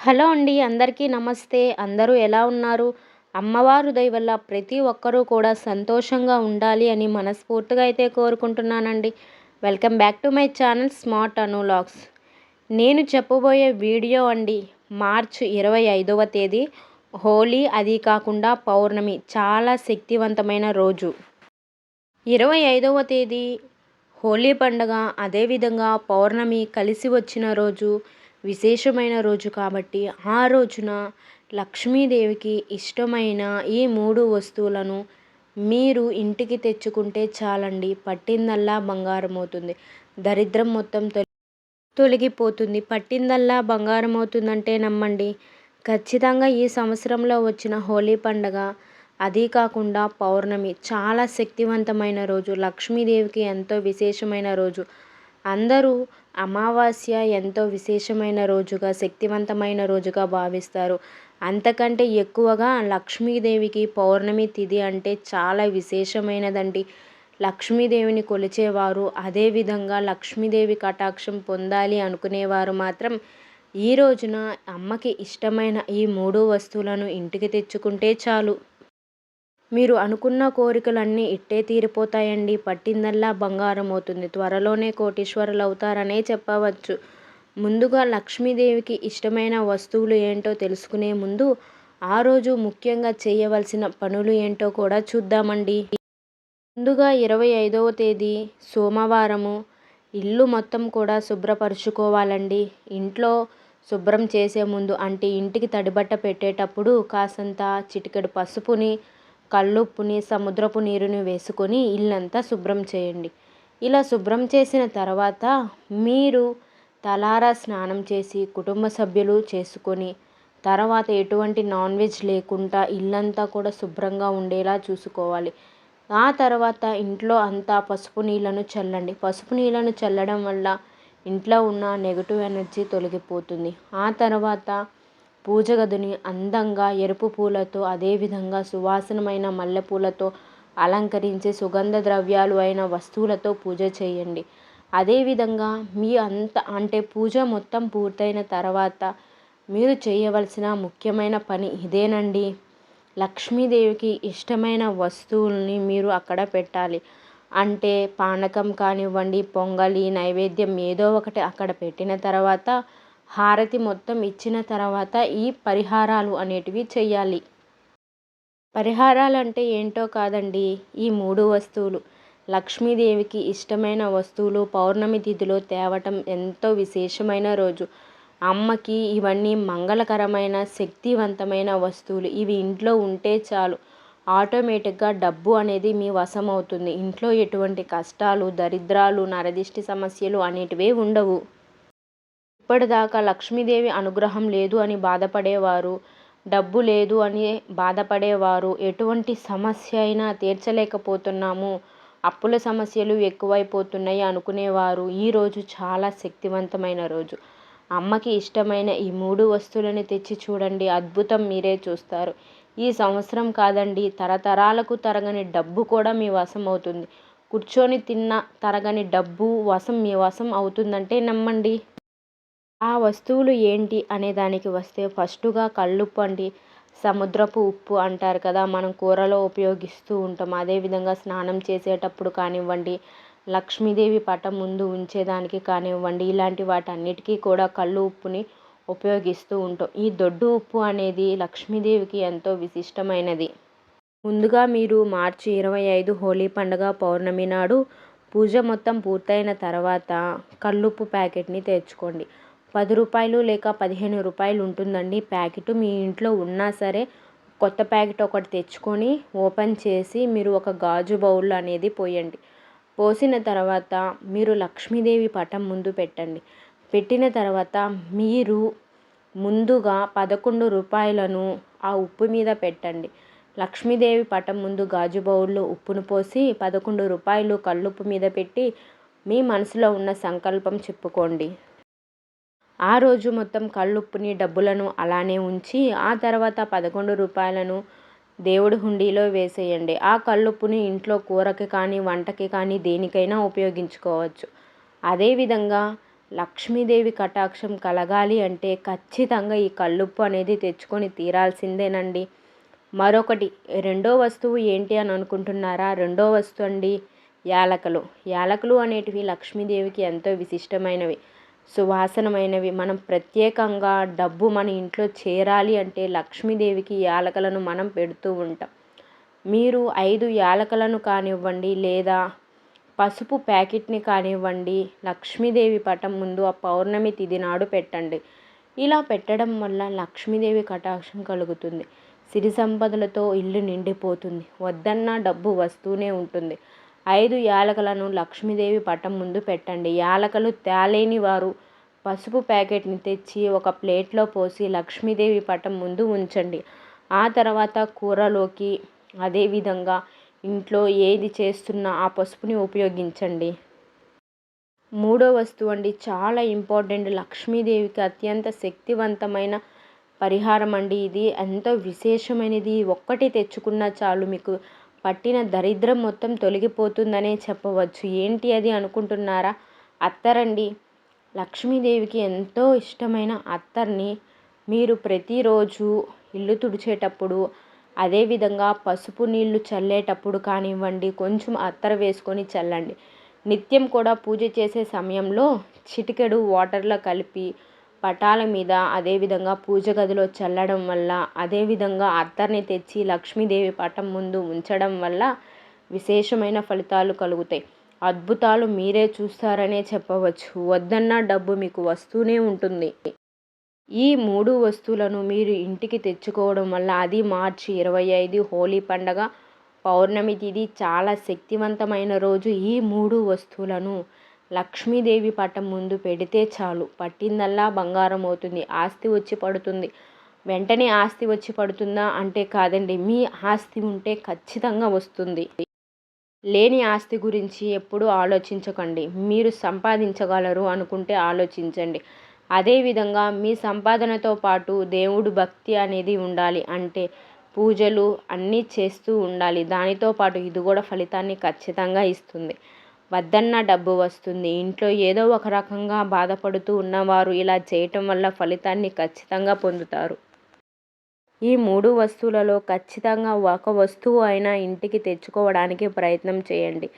Hello అండి అందరికీ నమస్తే. అందరూ ఎలా ఉన్నారు? అమ్మవారు దయ వల్ల ప్రతి ఒక్కరూ కూడా సంతోషంగా ఉండాలి అని మనస్ఫూర్తిగా అయితే కోరుకుంటున్నానండి. Welcome back to my channel smart అనులాగ్స్ నేను చెప్పబోయే వీడియో అండి మార్చ్ ఇరవై ఐదవ తేదీ హోలీ అది కాకుండా పౌర్ణమి. చాలా శక్తివంతమైన రోజు. ఇరవై ఐదవ తేదీ హోలీ పండుగ అదేవిధంగా పౌర్ణమి కలిసి వచ్చిన రోజు. విశేషమైన రోజు కాబట్టి ఆ రోజున లక్ష్మీదేవికి ఇష్టమైన ఈ మూడు వస్తువులను మీరు ఇంటికి తెచ్చుకుంటే చాలండి. పట్టిందల్లా బంగారం అవుతుంది దరిద్రం మొత్తం తొలి తొలగిపోతుంది. పట్టిందల్లా బంగారం అవుతుందంటే నమ్మండి. ఖచ్చితంగా ఈ సంవత్సరంలో వచ్చిన హోలీ పండగ అదీ కాకుండా పౌర్ణమి చాలా శక్తివంతమైన రోజు. లక్ష్మీదేవికి ఎంతో విశేషమైన రోజు. అందరూ అమావాస్య ఎంతో విశేషమైన రోజుగా శక్తివంతమైన రోజుగా భావిస్తారు. అంతకంటే ఎక్కువగా లక్ష్మీదేవికి పౌర్ణమి తిథి అంటే చాలా విశేషమైనదండి. లక్ష్మీదేవిని కొలిచేవారు అదేవిధంగా లక్ష్మీదేవి కటాక్షం పొందాలి అనుకునేవారు మాత్రం ఈ రోజున అమ్మకి ఇష్టమైన ఈ మూడు వస్తువులను ఇంటికి తెచ్చుకుంటే చాలు. మీరు అనుకున్న కోరికలన్నీ ఇట్టే తీరిపోతాయండి. పట్టిందల్లా బంగారం అవుతుంది త్వరలోనే కోటీశ్వరులు అవుతారనే చెప్పవచ్చు. ముందుగా లక్ష్మీదేవికి ఇష్టమైన వస్తువులు ఏంటో తెలుసుకునే ముందు ఆ రోజు ముఖ్యంగా చేయవలసిన పనులు ఏంటో కూడా చూద్దామండి. ముందుగా ఇరవై ఐదవ తేదీ సోమవారము. ఇల్లు మొత్తం కూడా శుభ్రపరుచుకోవాలండి. ఇంట్లో శుభ్రం చేసే ముందు అంటే ఇంటికి తడిబట్ట పెట్టేటప్పుడు కాసంత చిటికెడు పసుపుని కల్లుప్పుని సముద్రపు నీరుని వేసుకొని ఇల్లంతా శుభ్రం చేయండి. ఇలా శుభ్రం చేసిన తర్వాత మీరు తలారా స్నానం చేసి కుటుంబ సభ్యులు చేసుకొని తర్వాత ఎటువంటి నాన్ వెజ్ లేకుండా ఇల్లంతా కూడా శుభ్రంగా ఉండేలా చూసుకోవాలి. ఆ తర్వాత ఇంట్లో అంతా పసుపు నీళ్ళను చల్లండి. పసుపు నీళ్ళను చల్లడం వల్ల ఇంట్లో ఉన్న నెగటివ్ ఎనర్జీ తొలగిపోతుంది. ఆ తర్వాత పూజ గదిని అందంగా ఎరుపు పూలతో అదేవిధంగా సువాసనమైన మల్లెపూలతో అలంకరించి సుగంధ ద్రవ్యాలు అయిన వస్తువులతో పూజ చేయండి. అదేవిధంగా మీ అంత అంటే పూజ మొత్తం పూర్తయిన తర్వాత మీరు చేయవలసిన ముఖ్యమైన పని ఇదేనండి. లక్ష్మీదేవికి ఇష్టమైన వస్తువుల్ని మీరు అక్కడ పెట్టాలి. అంటే పానకం కానివ్వండి పొంగలి నైవేద్యం ఏదో ఒకటి అక్కడ పెట్టిన తర్వాత హారతి మొత్తం ఇచ్చిన తర్వాత ఈ పరిహారాలు అనేటివి చెయ్యాలి. పరిహారాలు అంటే ఏంటో కాదండి ఈ మూడు వస్తువులు. లక్ష్మీదేవికి ఇష్టమైన వస్తువులు పౌర్ణమి తిథిలో తేవటం ఎంతో విశేషమైన రోజు. అమ్మకి ఇవన్నీ మంగళకరమైన శక్తివంతమైన వస్తువులు. ఇవి ఇంట్లో ఉంటే చాలు. ఆటోమేటిక్గా డబ్బు అనేది మీ వశం అవుతుంది. ఇంట్లో ఎటువంటి కష్టాలు దరిద్రాలు నరదిష్టి సమస్యలు అనేటివే ఉండవు. ఇప్పటిదాకా లక్ష్మీదేవి అనుగ్రహం లేదు అని బాధపడేవారు డబ్బు లేదు అని బాధపడేవారు. ఎటువంటి సమస్య అయినా తీర్చలేకపోతున్నాము. అప్పుల సమస్యలు ఎక్కువైపోతున్నాయి అనుకునేవారు. ఈరోజు చాలా శక్తివంతమైన రోజు. అమ్మకి ఇష్టమైన ఈ మూడు వస్తువులను తెచ్చి చూడండి. అద్భుతం మీరే చూస్తారు. ఈ సంవత్సరం కాదండి తరతరాలకు తరగని డబ్బు కూడా మీ వశం అవుతుంది. కూర్చొని తిన్న తరగని డబ్బు వశం మీ వశం అవుతుందంటే నమ్మండి. ఆ వస్తువులు ఏంటి అనే దానికి వస్తే ఫస్టుగా కల్లుప్పు అండి సముద్రపు ఉప్పు అంటారు కదా మనం కూరలో ఉపయోగిస్తూ ఉంటాం. అదేవిధంగా స్నానం చేసేటప్పుడు కానివ్వండి లక్ష్మీదేవి పటం ముందు ఉంచేదానికి కానివ్వండి ఇలాంటి వాటన్నిటికీ కూడా కళ్ళు ఉప్పుని ఉపయోగిస్తూ ఉంటాం. ఈ దొడ్డు ఉప్పు అనేది లక్ష్మీదేవికి ఎంతో విశిష్టమైనది. ముందుగా మీరు మార్చి ఇరవై ఐదు హోలీ పండుగ పౌర్ణమి నాడు పూజ మొత్తం పూర్తయిన తర్వాత కల్లుప్పు ప్యాకెట్ని తెచ్చుకోండి. పది రూపాయలు లేక పదిహేను రూపాయలు ఉంటుందండి ప్యాకెట్. మీ ఇంట్లో ఉన్నా సరే కొత్త ప్యాకెట్ ఒకటి తెచ్చుకొని ఓపెన్ చేసి మీరు ఒక గాజు బౌల్ అనేది పోయండి. పోసిన తర్వాత మీరు లక్ష్మీదేవి పటం ముందు పెట్టండి. పెట్టిన తర్వాత మీరు ముందుగా పదకొండు రూపాయలను ఆ ఉప్పు మీద పెట్టండి. లక్ష్మీదేవి పటం ముందు గాజు బౌల్లో ఉప్పును పోసి పదకొండు రూపాయలు కల్లుప్పు మీద పెట్టి మీ మనసులో ఉన్న సంకల్పం చెప్పుకోండి. ఆ రోజు మొత్తం కళ్ళుప్పుని డబ్బులను అలానే ఉంచి ఆ తర్వాత పదకొండు రూపాయలను దేవుడి హుండీలో వేసేయండి. ఆ కళ్ళుప్పుని ఇంట్లో కూరకి కానీ వంటకి కానీ దేనికైనా ఉపయోగించుకోవచ్చు. అదేవిధంగా లక్ష్మీదేవి కటాక్షం కలగాలి అంటే ఖచ్చితంగా ఈ కల్లుప్పు అనేది తెచ్చుకొని తీరాల్సిందేనండి. మరొకటి రెండో వస్తువు ఏంటి అని అనుకుంటున్నారా? రెండో వస్తువు అండి యాలకలు. యాలకులు అనేటివి లక్ష్మీదేవికి ఎంతో విశిష్టమైనవి. సువాసనమైనవి. మనం ప్రత్యేకంగా డబ్బు మన ఇంట్లో చేరాలి అంటే లక్ష్మీదేవికి యాలకలను మనం పెడుతూ ఉంటాం. మీరు ఐదు యాలకలను కానివ్వండి లేదా పసుపు ప్యాకెట్ని కానివ్వండి లక్ష్మీదేవి పటం ముందు ఆ పౌర్ణమి తిది నాడు పెట్టండి. ఇలా పెట్టడం వల్ల లక్ష్మీదేవి కటాక్షం కలుగుతుంది. సిరి సంపదలతో ఇల్లు నిండిపోతుంది. వద్దన్నా డబ్బు వస్తూనే ఉంటుంది. ఐదు యాలకలను లక్ష్మీదేవి పటం ముందు పెట్టండి. యాలకలు తేలేని వారు పసుపు ప్యాకెట్ని తెచ్చి ఒక ప్లేట్లో పోసి లక్ష్మీదేవి పటం ముందు ఉంచండి. ఆ తర్వాత కూరలోకి అదేవిధంగా ఇంట్లో ఏది చేస్తున్నా ఆ పసుపుని ఉపయోగించండి. మూడో వస్తువు అండి చాలా ఇంపార్టెంట్. లక్ష్మీదేవికి అత్యంత శక్తివంతమైన పరిహారం అండి ఇది. ఎంతో విశేషమైనది. ఒక్కటి తెచ్చుకున్నా చాలు మీకు పట్టిన దరిద్రం మొత్తం తొలగిపోతుందనే చెప్పవచ్చు. ఏంటి అది అనుకుంటున్నారా? అత్తరండి లక్ష్మీదేవికి ఎంతో ఇష్టమైన అత్తర్ని మీరు ప్రతిరోజు ఇల్లు తుడిచేటప్పుడు అదేవిధంగా పసుపు నీళ్ళు చల్లేటప్పుడు కానివ్వండి కొంచెం అత్తర వేసుకొని చల్లండి. నిత్యం కూడా పూజ చేసే సమయంలో చిటికెడు వాటర్లో కలిపి పటాల మీద అదేవిధంగా పూజ గదిలో చల్లడం వల్ల అదేవిధంగా అత్తర్ని తెచ్చి లక్ష్మీదేవి పటం ముందు ఉంచడం వల్ల విశేషమైన ఫలితాలు కలుగుతాయి. అద్భుతాలు మీరే చూస్తారనే చెప్పవచ్చు. వద్దన్న డబ్బు మీకు వస్తూనే ఉంటుంది. ఈ మూడు వస్తువులను మీరు ఇంటికి తెచ్చుకోవడం వల్ల అది మార్చి ఇరవై ఐదు హోలీ పండగ పౌర్ణమి తిథి చాలా శక్తివంతమైన రోజు. ఈ మూడు వస్తువులను లక్ష్మీదేవి పటం ముందు పెడితే చాలు. పట్టిందల్లా బంగారం అవుతుంది. ఆస్తి వచ్చి పడుతుంది. వెంటనే ఆస్తి వచ్చి పడుతుందా అంటే కాదండి. మీ ఆస్తి ఉంటే ఖచ్చితంగా వస్తుంది. లేని ఆస్తి గురించి ఎప్పుడూ ఆలోచించకండి. మీరు సంపాదించగలరు అనుకుంటే ఆలోచించండి. అదేవిధంగా మీ సంపాదనతో పాటు దేవుడు భక్తి అనేది ఉండాలి అంటే పూజలు అన్నీ చేస్తూ ఉండాలి. దానితో పాటు ఇది కూడా ఫలితాన్ని ఖచ్చితంగా ఇస్తుంది. వద్దన్న డబ్బు వస్తుంది. ఇంట్లో ఏదో ఒక రకంగా బాధపడుతూ ఉన్నవారు ఇలా చేయటం వల్ల ఫలితాన్ని ఖచ్చితంగా పొందుతారు. ఈ మూడు వస్తువులలో ఖచ్చితంగా ఒక వస్తువు అయినా ఇంటికి తెచ్చుకోవడానికి ప్రయత్నం చేయండి.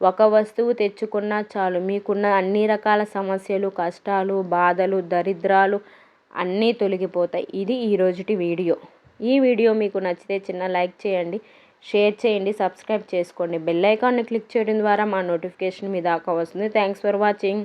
ఒక వస్తువు తెచ్చుకున్నా చాలు. మీకున్న అన్ని రకాల సమస్యలు కష్టాలు బాధలు దరిద్రాలు అన్నీ తొలగిపోతాయి. ఇది ఈరోజుటి వీడియో. ఈ వీడియో మీకు నచ్చితే చిన్న లైక్ చేయండి. షేర్ చేయండి సబ్స్క్రైబ్ చేసుకోండి. బెల్ ఐకాన్ని క్లిక్ చేయడం ద్వారా మా నోటిఫికేషన్ మీ దాకా వస్తుంది. Thanks for watching.